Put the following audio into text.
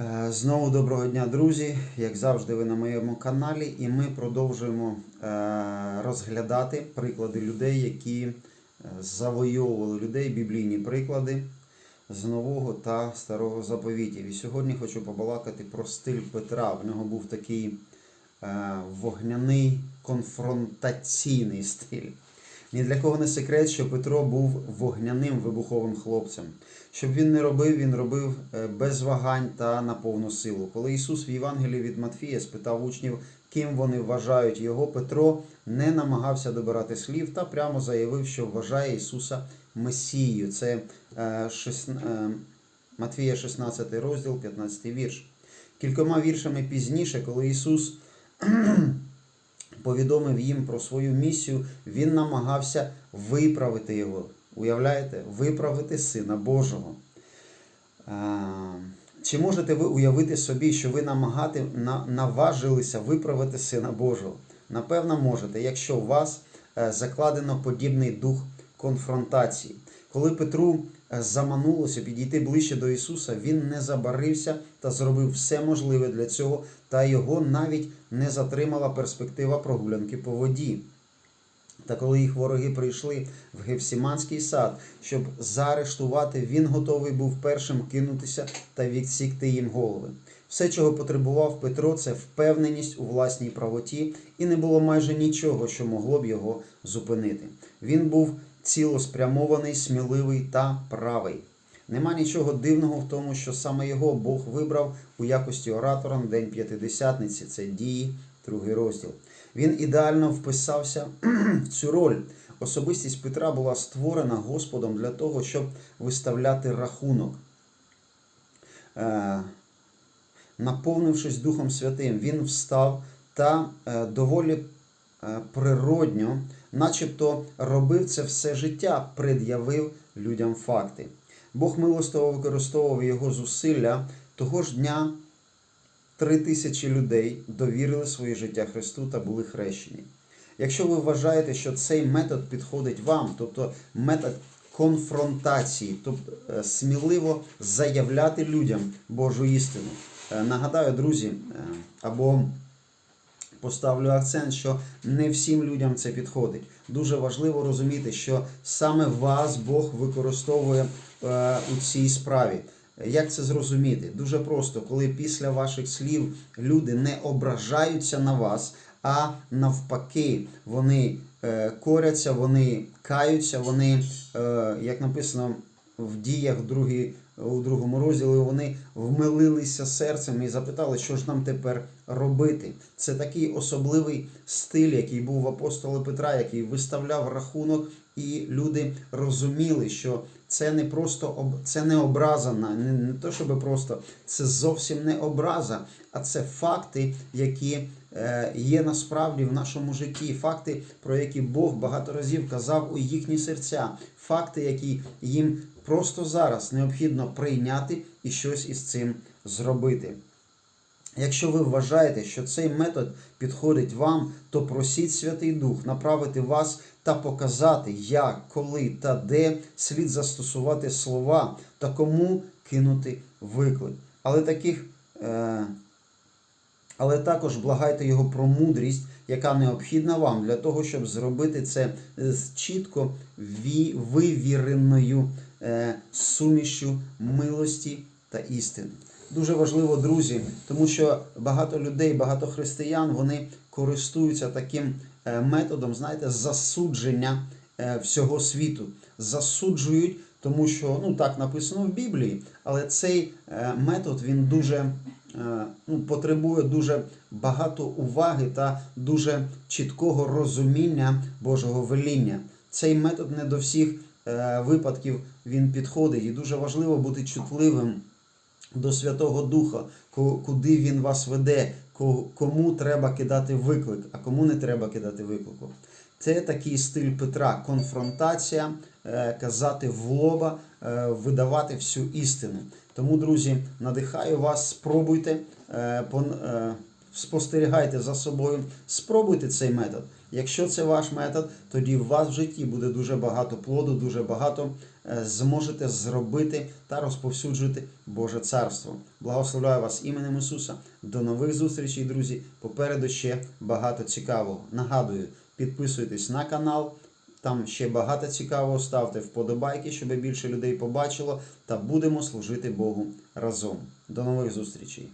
Е, Знову доброго дня, друзі! Як завжди, ви на моєму каналі, і ми продовжуємо е, розглядати приклади людей, які е, завойовували людей, біблійні приклади з нового та старого заповітів. І сьогодні хочу побалакати про стиль Петра. В нього був такий вогняний конфронтаційний стиль. Ні для кого не секрет, що Петро був вогняним вибуховим хлопцем. Щоб він не робив, він робив е, без вагань та на повну силу. Коли Ісус в Євангелії від Матфія спитав учнів, ким вони вважають його, Петро не намагався добирати слів та прямо заявив, що вважає Ісуса Месією. Це е, е, Матфія 16 розділ, 15 вірш. Кількома віршами пізніше, коли Ісус повідомив їм про свою місію, він намагався виправити його. Уявляєте? Виправити Сина Божого. Е, Чи можете ви уявити собі, що ви намагати, на, наважилися виправити Сина Божого? Напевно, можете, якщо у вас е, закладено подібний дух конфронтації. Коли Петру е, заманулося підійти ближче до Ісуса, він не забарився та зробив все можливе для цього, та його навіть не затримала перспектива прогулянки по воді. Та коли їх вороги прийшли в Гефсіманський сад, щоб заарештувати, він готовий був першим кинутися та відсікти їм голови. Все, чого потребував Петро, це впевненість у власній правоті, і не було майже нічого, що могло б його зупинити. Він був цілеспрямований, сміливий та правий. Нема нічого дивного в тому, що саме його Бог вибрав у якості оратора на День П'ятидесятниці. Це дії, другий розділ. Він ідеально вписався в цю роль. Особистість Петра була створена Господом для того, щоб виставляти рахунок. Е, Наповнившись Духом Святим, він встав та е, доволі е, природньо, начебто робив це все життя, пред'явив людям факти. Бог милостиво використовував його зусилля того ж дня. Три тисячі людей довірили своє життя Христу та були хрещені. Якщо ви вважаєте, що цей метод підходить вам, тобто метод конфронтації, тобто е, сміливо заявляти людям Божу істину. Е, Нагадаю, друзі, е, або поставлю акцент, що не всім людям це підходить. Дуже важливо розуміти, що саме вас Бог використовує у цій справі. Як це зрозуміти? Дуже просто, коли після ваших слів люди не ображаються на вас, а навпаки, вони е, коряться, вони каються, вони, е, як написано в діях другій, у другому розділі, вони вмилилися серцем і запитали, що ж нам тепер робити. Це такий особливий стиль, який був в апостола Петра, який виставляв рахунок, і люди розуміли, що це не просто це не образа, не, не то, щоб просто це зовсім не образа, а це факти, які є насправді в нашому житті, факти, про які Бог багато разів казав у їхні серця, факти, які їм просто зараз необхідно прийняти і щось із цим зробити. Якщо ви вважаєте, що цей метод підходить вам, то просіть Святий Дух направити вас та показати, як, коли та де слід застосувати слова та кому кинути виклик. Але таких. Е- але також благайте його про мудрість, яка необхідна вам для того, щоб зробити це з чітко вивіреною е, сумішю милості та істини. Дуже важливо, друзі, тому що багато людей, багато християн вони користуються таким е, методом, знаєте, засудження е, всього світу. Засуджують, тому що ну так написано в Біблії, але цей е, метод він дуже е, ну, потребує дуже багато уваги та дуже чіткого розуміння Божого веління. Цей метод не до всіх е, випадків він підходить, і дуже важливо бути чутливим до Святого Духа, куди він вас веде, кому треба кидати виклик, а кому не треба кидати виклику. Це такий стиль Петра конфронтація, е, казати в лоба, е, видавати всю істину. Тому, друзі, надихаю вас, спробуйте, е, спостерігайте за собою, спробуйте цей метод. Якщо це ваш метод, тоді в вас в житті буде дуже багато плоду, дуже багато е, зможете зробити та розповсюджувати Боже Царство. Благословляю вас іменем Ісуса. До нових зустрічей, друзі. Попереду ще багато цікавого. Нагадую, підписуйтесь на канал. Там ще багато цікавого. Ставте вподобайки, щоб більше людей побачило. Та будемо служити Богу разом. До нових зустрічей!